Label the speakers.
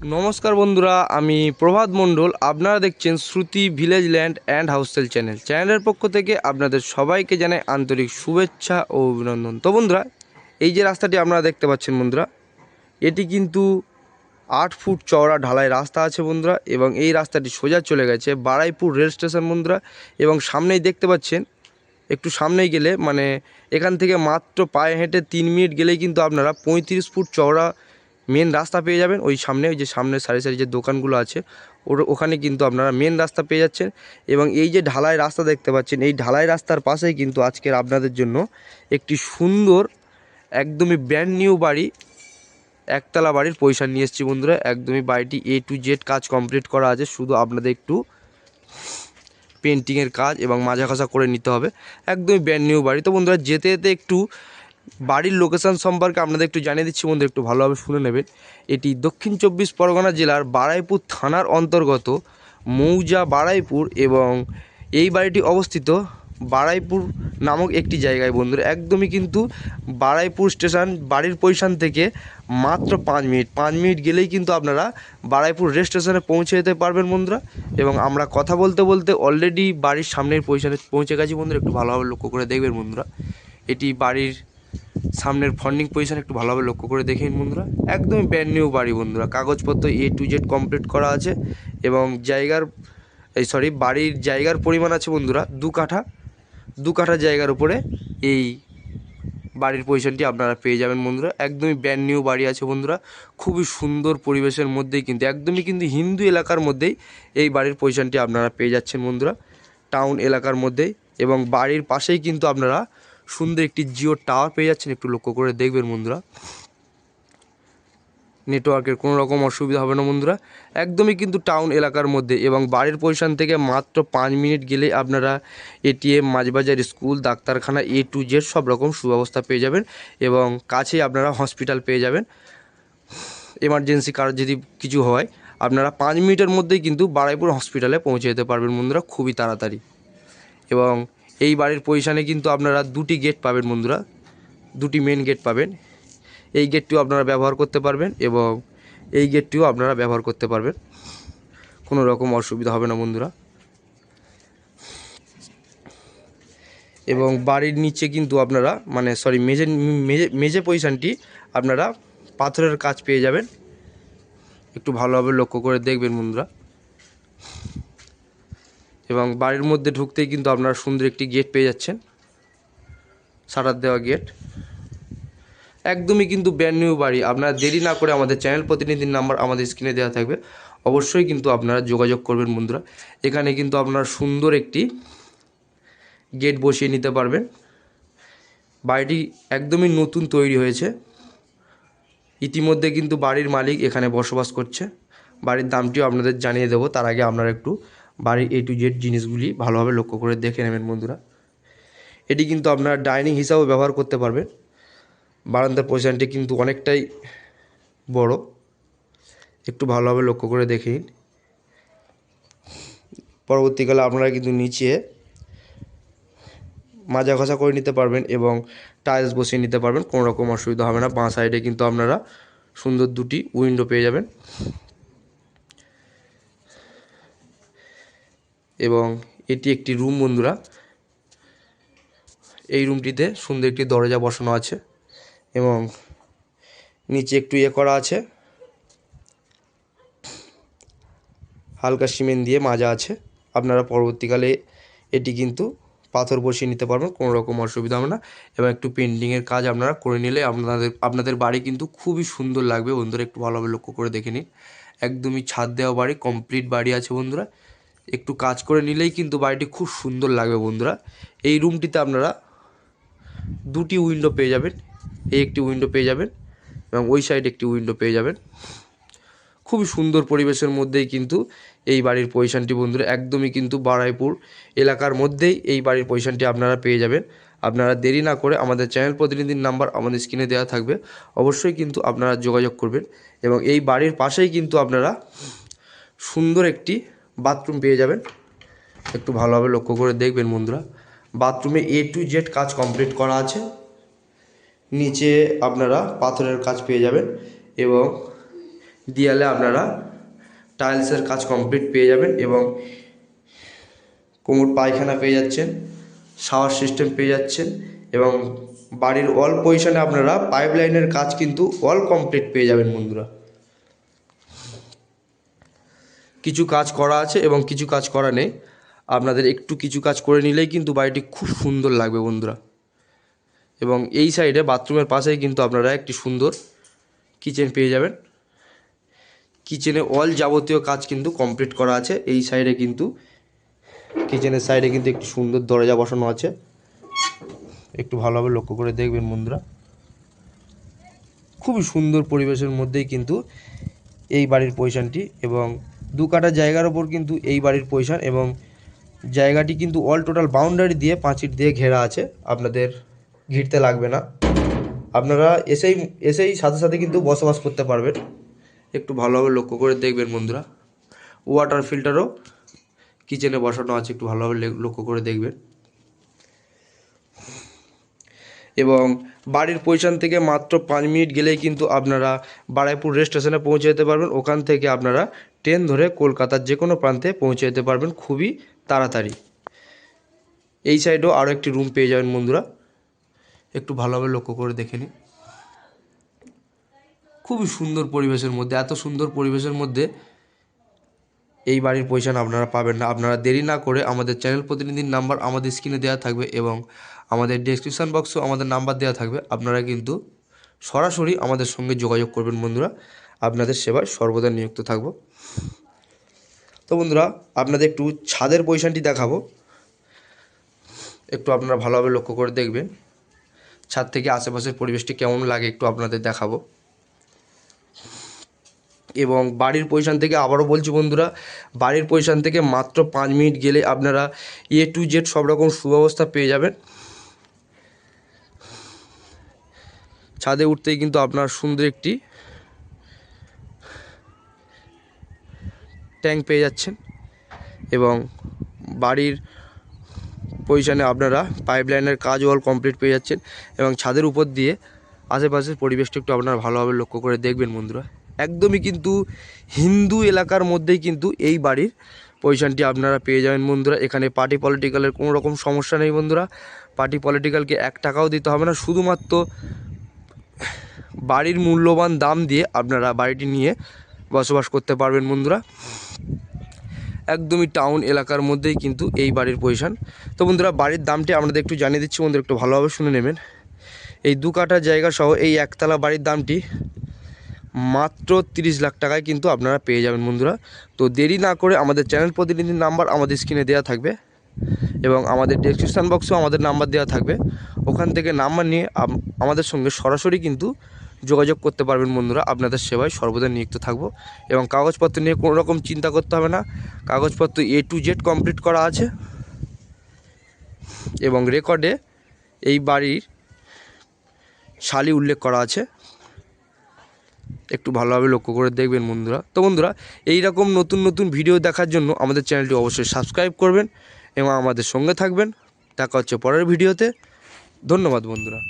Speaker 1: নমস্কার বন্ধুরা, আমি প্রভাত মণ্ডল। আপনারা দেখছেন শ্রুতি ভিলেজ ল্যান্ড অ্যান্ড হাউসেল চ্যানেল। চ্যানেলের পক্ষ থেকে আপনাদের সবাইকে জানাই আন্তরিক শুভেচ্ছা ও অভিনন্দন। তো বন্ধুরা, এই যে রাস্তাটি আপনারা দেখতে পাচ্ছেন বন্ধুরা, এটি কিন্তু আট ফুট চওড়া ঢালাই রাস্তা আছে বন্ধুরা, এবং এই রাস্তাটি সোজা চলে গেছে বারাইপুর রেল স্টেশন বন্ধুরা, এবং সামনেই দেখতে পাচ্ছেন, একটু সামনেই গেলে মানে এখান থেকে মাত্র পায়ে হেঁটে তিন মিনিট গেলেই কিন্তু আপনারা পঁয়ত্রিশ ফুট চওড়া মেন রাস্তা পেয়ে যাবেন, ওই সামনে, ওই যে সামনে সারি সারি যে দোকানগুলো আছে, ওর, ওখানে কিন্তু আপনারা মেন রাস্তা পেয়ে যাচ্ছেন। এবং এই যে ঢালাই রাস্তা দেখতে পাচ্ছেন, এই ঢালাই রাস্তার পাশেই কিন্তু আজকের আপনাদের জন্য একটি সুন্দর, একদমই ব্র্যান্ড নিউ বাড়ি, একতলা বাড়ির পয়সা নিয়ে এসেছি বন্ধুরা। একদমই বাড়িটি এ টু জেড কাজ কমপ্লিট করা আছে, শুধু আপনাদের একটু পেন্টিংয়ের কাজ এবং মাজা ঘষা করে নিতে হবে। একদমই ব্র্যান্ড নিউ বাড়ি। তো বন্ধুরা, যেতে যেতে একটু বাড়ির লোকেশন সম্পর্কে আপনাদের একটু জানিয়ে দিচ্ছি বন্ধু, একটু ভালোভাবে শুনে নেবেন এটি দক্ষিণ চব্বিশ পরগনা জেলার বারাইপুর থানার অন্তর্গত মৌজা বারাইপুর এবং এই বাড়িটি অবস্থিত বারাইপুর নামক একটি জায়গায় বন্ধুরা। একদমই কিন্তু বারাইপুর স্টেশন বাড়ির পজিশন থেকে মাত্র পাঁচ মিনিট। পাঁচ মিনিট গেলেই কিন্তু আপনারা বারাইপুর রেল স্টেশনে পৌঁছে যেতে পারবেন বন্ধুরা। এবং আমরা কথা বলতে বলতে অলরেডি বাড়ির সামনের পজিশনে পৌঁছে গেছি বন্ধুরা। একটু ভালোভাবে লক্ষ্য করে দেখবেন বন্ধুরা। এটি বাড়ির সামনের ফন্ডিং পজিশন একটু ভালোভাবে লক্ষ্য করে দেখে নিন বন্ধুরা। একদমই ব্র্যান্ড নিউ বাড়ি বন্ধুরা। কাগজপত্র এ টু জেড কমপ্লিট করা আছে এবং জায়গার, এই সরি বাড়ির জায়গার পরিমাণ আছে বন্ধুরা দু কাঠা। দু কাঠা জায়গার উপরে এই বাড়ির পজিশনটি আপনারা পেয়ে যাবেন বন্ধুরা। একদমই ব্র্যান্ড নিউ বাড়ি আছে বন্ধুরা। খুবই সুন্দর পরিবেশের মধ্যেই কিন্তু, একদমই কিন্তু হিন্দু এলাকার মধ্যেই এই বাড়ির পজিশনটি আপনারা পেয়ে যাচ্ছেন বন্ধুরা। টাউন এলাকার মধ্যেই এবং বাড়ির পাশেই কিন্তু আপনারা সুন্দর একটি জিও টাওয়ার পেয়ে যাচ্ছেন, একটু লক্ষ্য করে দেখবেন বন্ধুরা। নেটওয়ার্কের কোনো রকম অসুবিধা হবে না বন্ধুরা। একদমই কিন্তু টাউন এলাকার মধ্যে এবং বাড়ির পজিশন থেকে মাত্র পাঁচ মিনিট গেলে আপনারা এটিএম, মাঝবাজার স্কুল, ডাক্তারখানা, এ টু জেড সব রকম সুব্যবস্থা পেয়ে যাবেন এবং কাছেই আপনারা হসপিটাল পেয়ে যাবেন। এমার্জেন্সি কারোর যদি কিছু হয়, আপনারা পাঁচ মিনিটের মধ্যেই কিন্তু বারাইপুর হসপিটালে পৌঁছে যেতে পারবেন বন্ধুরা খুবই তাড়াতাড়ি। এবং এই বাড়ির পজিশানে কিন্তু আপনারা দুটি গেট পাবেন বন্ধুরা। দুটি মেন গেট পাবেন। এই গেটটিও আপনারা ব্যবহার করতে পারবেন এবং এই গেটটিও আপনারা ব্যবহার করতে পারবেন। কোনো রকম অসুবিধা হবে না বন্ধুরা। এবং বাড়ির নিচে কিন্তু আপনারা মানে সরি মেঝে মেঝে মেঝে পজিশানটি আপনারা পাথরের কাজ পেয়ে যাবেন। একটু ভালোভাবে লক্ষ্য করে দেখবেন বন্ধুরা। এবং বাড়ির মধ্যে ঢুকতেই কিন্তু আপনারা সুন্দর একটি গেট পেয়ে যাচ্ছেন। সাটার দেওয়া গেট। একদমই কিন্তু ব্র্যান্ড নিউ বাড়ি। আপনারা দেরি না করে আমাদের চ্যানেল প্রতিনিধির নাম্বার আমাদের স্ক্রিনে দেওয়া থাকবে। অবশ্যই কিন্তু আপনারা যোগাযোগ করবেন বন্ধুরা। এখানে কিন্তু আপনারা সুন্দর একটি গেট বসিয়ে নিতে পারবেন। বাড়িটি একদমই নতুন তৈরি হয়েছে। ইতিমধ্যে কিন্তু বাড়ির মালিক এখানে বসবাস করছে। বাড়ির দামটিও আপনাদের জানিয়ে দেবো। তার আগে আপনারা একটু বাড়ির এ টু জেড জিনিসগুলি ভালোভাবে লক্ষ্য করে দেখে নেবেন বন্ধুরা। এটি কিন্তু আপনারা ডাইনিং হিসাবেও ব্যবহার করতে পারবেন। বারান্দার পজিশনটি কিন্তু অনেকটাই বড়। একটু ভালোভাবে লক্ষ্য করে দেখে নিন। পরবর্তীকালে আপনারা কিন্তু নিচে মাজা ঘষা করে নিতে পারবেন এবং টাইলস বসিয়ে নিতে পারবেন। কোনো রকম অসুবিধা হবে না। বাঁ সাইডে কিন্তু আপনারা সুন্দর দুটি উইন্ডো পেয়ে যাবেন। এবং এটি একটি রুম বন্ধুরা। এই রুমটিতে সুন্দর একটি দরজা বসানো আছে এবং নিচে একটু ইয়ে করা আছে। হালকা সিমেন্ট দিয়ে মাজা আছে। আপনারা পরবর্তীকালে এটি কিন্তু পাথর বসিয়ে নিতে পারবেন, কোনো রকম অসুবিধা হবে না এবং একটু পেন্টিংয়ের কাজ আপনারা করে নিলে আপনাদের আপনাদের বাড়ি কিন্তু খুবই সুন্দর লাগবে বন্ধুরা, একটু ভালোভাবে লক্ষ্য করে দেখে নিন। একদমই ছাদ দেওয়া বাড়ি কমপ্লিট বাড়ি আছে বন্ধুরা। একটু কাজ করে নিলেই কিন্তু বাড়িটি খুব সুন্দর লাগবে বন্ধুরা। এই রুমটিতে আপনারা দুটি উইন্ডো পেয়ে যাবেন এই একটি উইন্ডো পেয়ে যাবেন এবং ওই সাইডে একটি উইন্ডো পেয়ে যাবেন। খুবই সুন্দর পরিবেশের মধ্যেই কিন্তু এই বাড়ির পজিশনটি বন্ধুরা, একদমই কিন্তু বারাইপুর এলাকার মধ্যেই এই বাড়ির পজিশনটি আপনারা পেয়ে যাবেন। আপনারা দেরি না করে আমাদের চ্যানেল প্রতিনিধির নাম্বার আমাদের স্ক্রিনে দেওয়া থাকবে, অবশ্যই কিন্তু আপনারা যোগাযোগ করবেন এবং এই বাড়ির পাশেই কিন্তু আপনারা সুন্দর একটি বাথরুম পেয়ে যাবেন। একটু ভালোভাবে লক্ষ্য করে দেখবেন বন্ধুরা। বাথরুমে এ টু জেড কাজ কমপ্লিট করা আছে। নিচে আপনারা পাথরের কাজ পেয়ে যাবেন এবং দেয়ালে আপনারা টাইলসের কাজ কমপ্লিট পেয়ে যাবেন এবং কোমর পায়খানা পেয়ে যাচ্ছেন শাওয়ার সিস্টেম পেয়ে যাচ্ছেন এবং বাড়ির অল পজিশনে আপনারা পাইপ লাইনের কাজ কিন্তু অল কমপ্লিট পেয়ে যাবেন বন্ধুরা। কিছু কাজ করা আছে এবং কিছু কাজ করা নেই। আপনাদের একটু কিছু কাজ করে নিলেই কিন্তু বাড়িটি খুব সুন্দর লাগবে বন্ধুরা। এবং এই সাইডে বাথরুমের পাশেই কিন্তু আপনারা একটি সুন্দর কিচেন পেয়ে যাবেন। কিচেনে অল যাবতীয় কাজ কিন্তু কমপ্লিট করা আছে। এই সাইডে কিন্তু, কিচেনের সাইডে কিন্তু একটি সুন্দর দরজা বসানো আছে। একটু ভালোভাবে লক্ষ্য করে দেখবেন বন্ধুরা। খুবই সুন্দর পরিবেশের মধ্যেই কিন্তু এই বাড়ির পজিশনটি এবং দু কাটা জায়গার ওপর কিন্তু এই বাড়ির পজিশন এবং জায়গাটি কিন্তু অল টোটাল বাউন্ডারি দিয়ে পাঁচির দিয়ে ঘেরা আছে, আপনাদের ঘিরতে লাগবে না। আপনারা এসেই এসেই সাথে সাথে কিন্তু বসবাস করতে পারবেন। একটু ভালোভাবে লক্ষ্য করে দেখবেন বন্ধুরা। ওয়াটার ফিল্টারও কিচেনে বসানো আছে, একটু ভালোভাবে লক্ষ্য করে দেখবেন। এবং বাড়ির পজিশন থেকে মাত্র পাঁচ মিনিট গেলেই কিন্তু আপনারা বারাইপুর রেল স্টেশনে পৌঁছে যেতে পারবেন। ওখান থেকে আপনারা ট্রেন ধরে কলকাতার যে কোনো প্রান্তে পৌঁছে যেতে পারবেন খুবই তাড়াতাড়ি। এই সাইডেও আরও একটি রুম পেয়ে যাবেন বন্ধুরা। একটু ভালোভাবে লক্ষ্য করে দেখে নিন। খুবই সুন্দর পরিবেশের মধ্যে, এত সুন্দর পরিবেশের মধ্যে এই বাড়ির পজিশন আপনারা পাবেন না। আপনারা দেরি না করে আমাদের চ্যানেল প্রতিনিধির নাম্বার আমাদের স্ক্রিনে দেওয়া থাকবে এবং আমাদের ডেসক্রিপশান বক্সেও আমাদের নাম্বার দেওয়া থাকবে। আপনারা কিন্তু সরাসরি আমাদের সঙ্গে যোগাযোগ করবেন বন্ধুরা। আপনাদের সেবায় সর্বদা নিযুক্ত থাকব। তো বন্ধুরা, আপনাদের একটু ছাদের পজিশনটি দেখাবো। একটু আপনারা ভালোভাবে লক্ষ্য করে দেখবেন। ছাদ থেকে আশেপাশের পরিবেশটি কেমন লাগে একটু আপনাদের দেখাবো। এবং বাড়ির পজিশন থেকে আবারও বলছি বন্ধুরা, বাড়ির পজিশন থেকে মাত্র পাঁচ মিনিট গেলে আপনারা এ টু জেড সব রকম সুব্যবস্থা পেয়ে যাবেন। ছাদে উঠতেই কিন্তু আপনার সুন্দর একটি ট্যাঙ্ক পেয়ে যাচ্ছেন এবং বাড়ির পজিশানে আপনারা পাইপ লাইনের কাজ অল কমপ্লিট পেয়ে যাচ্ছেন এবং ছাদের উপর দিয়ে আশেপাশের পরিবেশটা একটু আপনারা ভালোভাবে লক্ষ্য করে দেখবেন বন্ধুরা। একদমই কিন্তু হিন্দু এলাকার মধ্যেই কিন্তু এই বাড়ির পজিশনটি আপনারা পেয়ে যাবেন বন্ধুরা। এখানে পার্টি পলিটিক্যালের কোনো রকম সমস্যা নেই বন্ধুরা। পার্টি পলিটিক্যালকে এক টাকাও দিতে হবে না। শুধুমাত্র বাড়ির মূল্যবান দাম দিয়ে আপনারা বাড়িটি নিয়ে বসবাস করতে পারবেন বন্ধুরা। একদমই টাউন এলাকার মধ্যেই কিন্তু এই বাড়ির পজিশন তো বন্ধুরা, বাড়ির দামটি আপনাদের একটু জানিয়ে দিচ্ছি বন্ধুরা, একটু ভালোভাবে শুনে নেবেন। এই দু কাঠা জায়গা সহ এই একতলা বাড়ির দামটি মাত্র তিরিশ লাখ টাকায় কিন্তু আপনারা পেয়ে যাবেন বন্ধুরা। তো দেরি না করে আমাদের চ্যানেল প্রতিনিধির নাম্বার আমাদের স্ক্রিনে দেওয়া থাকবে এবং আমাদের ডেসক্রিপশান বক্সেও আমাদের নাম্বার দেওয়া থাকবে। ওখান থেকে নাম্বার নিয়ে আমাদের সঙ্গে সরাসরি কিন্তু যোগাযোগ করতে পারবেন বন্ধুরা। আপনাদের সেবায় সর্বদা নিযুক্ত থাকব এবং কাগজপত্র নিয়ে কোনো রকম চিন্তা করতে হবে না। কাগজপত্র এ টু জেড কমপ্লিট করা আছে এবং রেকর্ডে এই বাড়ির শালি উল্লেখ করা আছে। একটু ভালোভাবে লক্ষ্য করে দেখবেন বন্ধুরা। তো বন্ধুরা, এইরকম নতুন নতুন ভিডিও দেখার জন্য আমাদের চ্যানেলটি অবশ্যই সাবস্ক্রাইব করবেন এবং আমাদের সঙ্গে থাকবেন। দেখা হচ্ছে পরের ভিডিওতে। ধন্যবাদ বন্ধুরা।